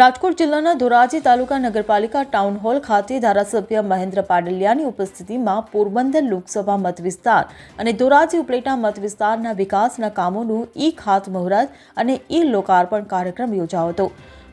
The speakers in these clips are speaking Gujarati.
રાજકોટ જિલ્લાના ધોરાજી તાલુકા નગરપાલિકા ટાઉન હોલ ખાતે ધારાસભ્ય મહેન્દ્ર પાડલિયાની ઉપસ્થિતિમાં પોરબંદર લોકસભા મત વિસ્તાર અને ધોરાજી ઉપલેટા મત વિસ્તારના વિકાસના કામોનું ઈ ખાતમુહૂર્ત અને ઈ લોકાર્પણ કાર્યક્રમ યોજાયો હતો.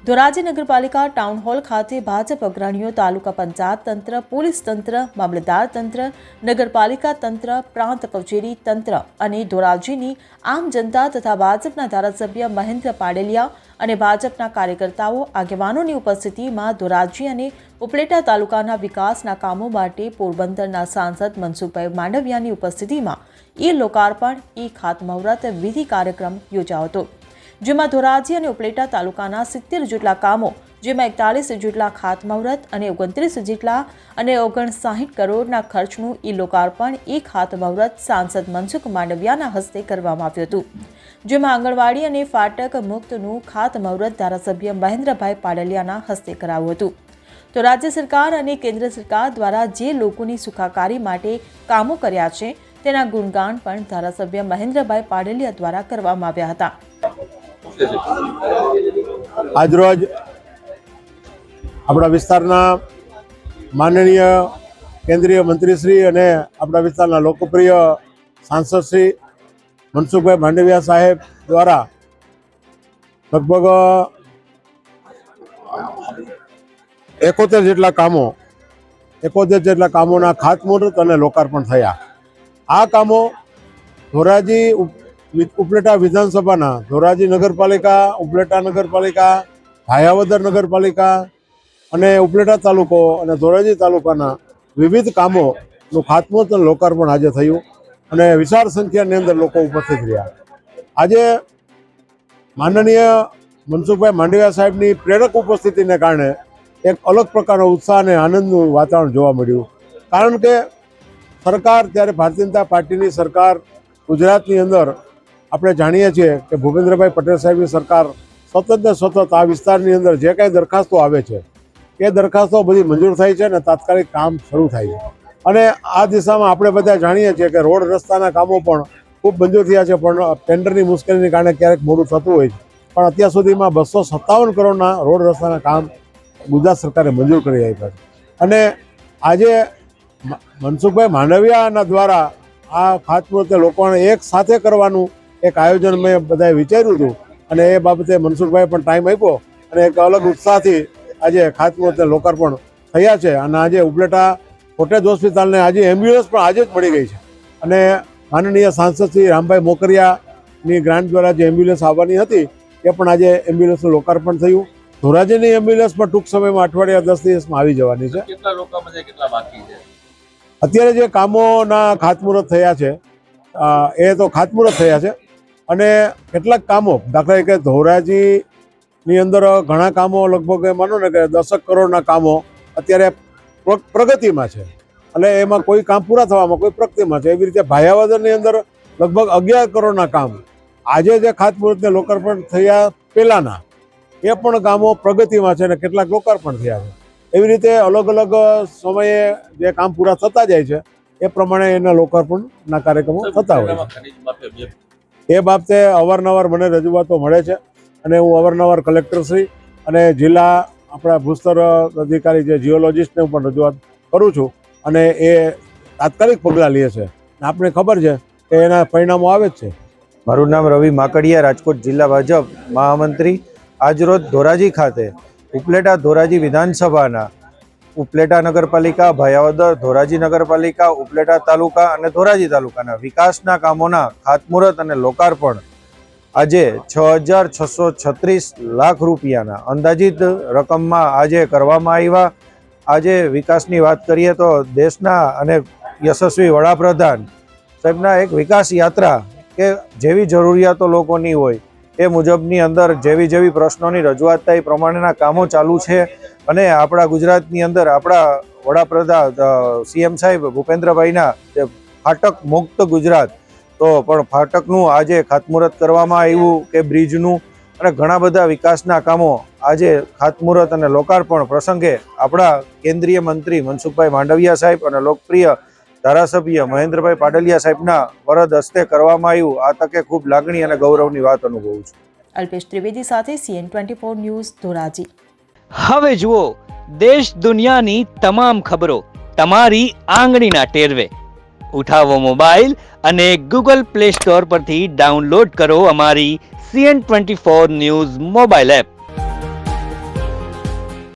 ધોરાજી નગરપાલિકા ટાઉન હોલ ખાતે ભાજપ અગ્રણીઓ, તાલુકા પંચાયત તંત્ર, પોલીસ તંત્ર, મામલતદાર તંત્ર, નગરપાલિકા તંત્ર, પ્રાંત કચેરી તંત્ર અને ધોરાજીની આમ જનતા તથા ભાજપના ધારાસભ્ય મહેન્દ્ર પાડેલિયા અને ભાજપના કાર્યકર્તાઓ, આગેવાનોની ઉપસ્થિતિમાં ધોરાજી અને ઉપલેટા તાલુકાના વિકાસના કામો માટે પોરબંદરના સાંસદ મનસુખભાઈ માંડવિયાની ઉપસ્થિતિમાં ઈ લોકાર્પણ, ઈ ખાતમુહૂર્ત, વિધિ કાર્યક્રમ યોજાયો હતો. જેમાં ધોરાજી અને ઉપલેટા તાલુકાના સિત્તેર જેટલા કામો, જેમાં એકતાલીસ જેટલા ખાતમુહૂર્ત અને ઓગણત્રીસ જેટલા અને ઓગણસાહીઠ કરોડના ખર્ચનું ઈ લોકાર્પણ એક ખાતમુહૂર્ત સાંસદ મનસુખ માંડવિયાના હસ્તે કરવામાં આવ્યું હતું. જેમાં આંગણવાડી અને ફાટક મુક્તનું ખાતમુહૂર્ત ધારાસભ્ય મહેન્દ્રભાઈ પાડલિયાના હસ્તે કરાવ્યું હતું. તો રાજ્ય સરકાર અને કેન્દ્ર સરકાર દ્વારા જે લોકોની સુખાકારી માટે કામો કર્યા છે, તેના ગુણગાન પણ ધારાસભ્ય મહેન્દ્રભાઈ પાડલિયા દ્વારા કરવામાં આવ્યા હતા. આજરોજ આપણા વિસ્તારના માનનીય કેન્દ્રીય મંત્રીશ્રી અને આપણા વિસ્તારના લોકપ્રિય સાંસદ શ્રી મનસુખભાઈ માંડવિયા સાહેબ દ્વારા લગભગ એકોતેર જેટલા કામો, એકોતેર જેટલા કામોના ખાતમુહૂર્ત અને લોકાર્પણ થયા. આ કામો ધોરાજી ઉપલેટા વિધાનસભાના ધોરાજી નગરપાલિકા, ઉપલેટા નગરપાલિકા ભાયાવદર નગરપાલિકા અને ઉપલેટા તાલુકો અને ધોરાજી તાલુકાના વિવિધ કામોનું ખાતમુહૂર્ત લોકાર્પણ આજે થયું અને વિશાળ સંખ્યાની અંદર લોકો ઉપસ્થિત રહ્યા. આજે માનનીય મનસુખભાઈ માંડવિયા સાહેબની પ્રેરક ઉપસ્થિતિને કારણે એક અલગ પ્રકારનો ઉત્સાહ અને આનંદનું વાતાવરણ જોવા મળ્યું. કારણ કે સરકાર, ત્યારે ભારતીય જનતા પાર્ટીની સરકાર ગુજરાતની અંદર આપણે જાણીએ છીએ કે ભૂપેન્દ્રભાઈ પટેલ સાહેબની સરકાર સતત ને સતત આ વિસ્તારની અંદર જે કાંઈ દરખાસ્તો આવે છે, એ દરખાસ્તો બધી મંજૂર થાય છે અને તાત્કાલિક કામ શરૂ થાય છે. અને આ દિશામાં આપણે બધા જાણીએ છીએ કે રોડ રસ્તાના કામો પણ ખૂબ મંજૂર થયા છે, પણ ટેન્ડરની મુશ્કેલીને કારણે ક્યારેક મોડું થતું હોય છે. પણ અત્યાર સુધીમાં બસો સત્તાવન કરોડના રોડ રસ્તાના કામ ગુજરાત સરકારે મંજૂર કરી આપ્યા છે. અને આજે મનસુખભાઈ માંડવિયાના દ્વારા આ ખાતમુહૂર્તે લોકોને એક સાથે કરવાનું એક આયોજન મેં બધાએ વિચાર્યું હતું. અને એ બાબતે મનસુખભાઈ પણ ટાઈમ આપ્યો. અને એક અલગ ઉત્સાહથી આજે ખાતમુહૂર્તે લોકાર્પણ થયા છે. અને આજે ઉપલેટા કોટેજ હોસ્પિટલને આજે એમ્બ્યુલન્સ પણ આજે જ મળી ગઈ છે. અને માનનીય સાંસદ શ્રી રામભાઈ મોકરિયાની ગ્રાન્ટ દ્વારા જે એમ્બ્યુલન્સ આવવાની હતી એ પણ આજે એમ્બ્યુલન્સનું લોકાર્પણ થયું. ધોરાજીની એમ્બ્યુલન્સ પણ ટૂંક સમયમાં અઠવાડિયા દસ દિવસમાં આવી જવાની છે. અત્યારે જે કામોના ખાતમુહૂર્ત થયા છે એ તો ખાતમુહૂર્ત થયા છે. અને કેટલાક કામો દાખલા તરીકે ધોરાજીની અંદર ઘણા કામો લગભગ માનો ને કે દસક કરોડના કામો અત્યારે પ્રગતિમાં છે. એટલે એમાં કોઈ કામ પૂરા થવામાં કોઈ પ્રગતિમાં છે. એવી રીતે ભાયાવદરની અંદર લગભગ અગિયાર કરોડના કામ. આજે જે ખાતમુહૂર્તને લોકાર્પણ થયા પહેલાંના એ પણ કામો પ્રગતિમાં છે અને કેટલાક લોકાર્પણ થયા છે. એવી રીતે અલગ અલગ સમયે જે કામ પૂરા થતા જાય છે એ પ્રમાણે એના લોકાર્પણના કાર્યક્રમો થતા હોય છે. એ બાબતે અવારનવાર મને રજૂઆતો મળે છે અને હું અવારનવાર કલેક્ટરશ્રી અને જિલ્લા આપણા ભૂસ્તર અધિકારી જે જીઓલોજીસ્ટને પણ રજૂઆત કરું છું અને એ તાત્કાલિક પગલાં લે છે. આપણે ખબર છે કે એના પરિણામો આવે જ છે. મારું નામ રવિ માકડિયા, રાજકોટ જિલ્લા ભાજપ મહામંત્રી. આજરોજ ધોરાજી ખાતે ઉપલેટા ધોરાજી વિધાનસભાના ઉપલેટા નગરપાલિકા, ભાયાવદર, ધોરાજી નગરપાલિકા, ઉપલેટા તાલુકા અને ધોરાજી તાલુકાના વિકાસના કામોના ખાતમુહૂર્ત અને લોકાર્પણ આજે છ હજાર છસો છત્રીસ લાખ રૂપિયાના અંદાજિત રકમમાં આજે કરવામાં આવ્યા. આજે વિકાસની વાત કરીએ તો દેશના અને યશસ્વી વડાપ્રધાન સાહેબના એક વિકાસ યાત્રા કે જેવી જરૂરિયાતો લોકોની હોય એ મુજબની અંદર જેવી જેવી પ્રશ્નોની રજૂઆત થાય એ પ્રમાણેના કામો ચાલુ છે. અને આપણા ગુજરાતની અંદર આપણા વડાપ્રધાન સીએમ સાહેબ ભૂપેન્દ્રભાઈના જે ફાટક મુક્ત ગુજરાત, તો પણ ફાટકનું આજે ખાતમુહૂર્ત કરવામાં આવ્યું કે બ્રિજનું અને ઘણા બધા વિકાસના કામો આજે ખાતમુહૂર્ત અને લોકાર્પણ પ્રસંગે આપણા કેન્દ્રીય મંત્રી મનસુખભાઈ માંડવિયા સાહેબ અને લોકપ્રિય ધારાસભ્ય મહેન્દ્રભાઈ પાડલિયા સાહેબના વરદ હસ્તે કરવામાં આવ્યું. આ તકે ખૂબ લાગણી અને ગૌરવની વાત અનુભવું છું. અલ્પેશ ત્રિવેદી સાથે CN twenty four news Dhoraji. હવે જુઓ દેશ દુનિયાની તમામ ખબરો તમારી આંગળીના ટેરવે. ઉઠાવો મોબાઈલ અને ગૂગલ પ્લે સ્ટોર પરથી ડાઉનલોડ કરો અમારી CN twenty four news mobile app.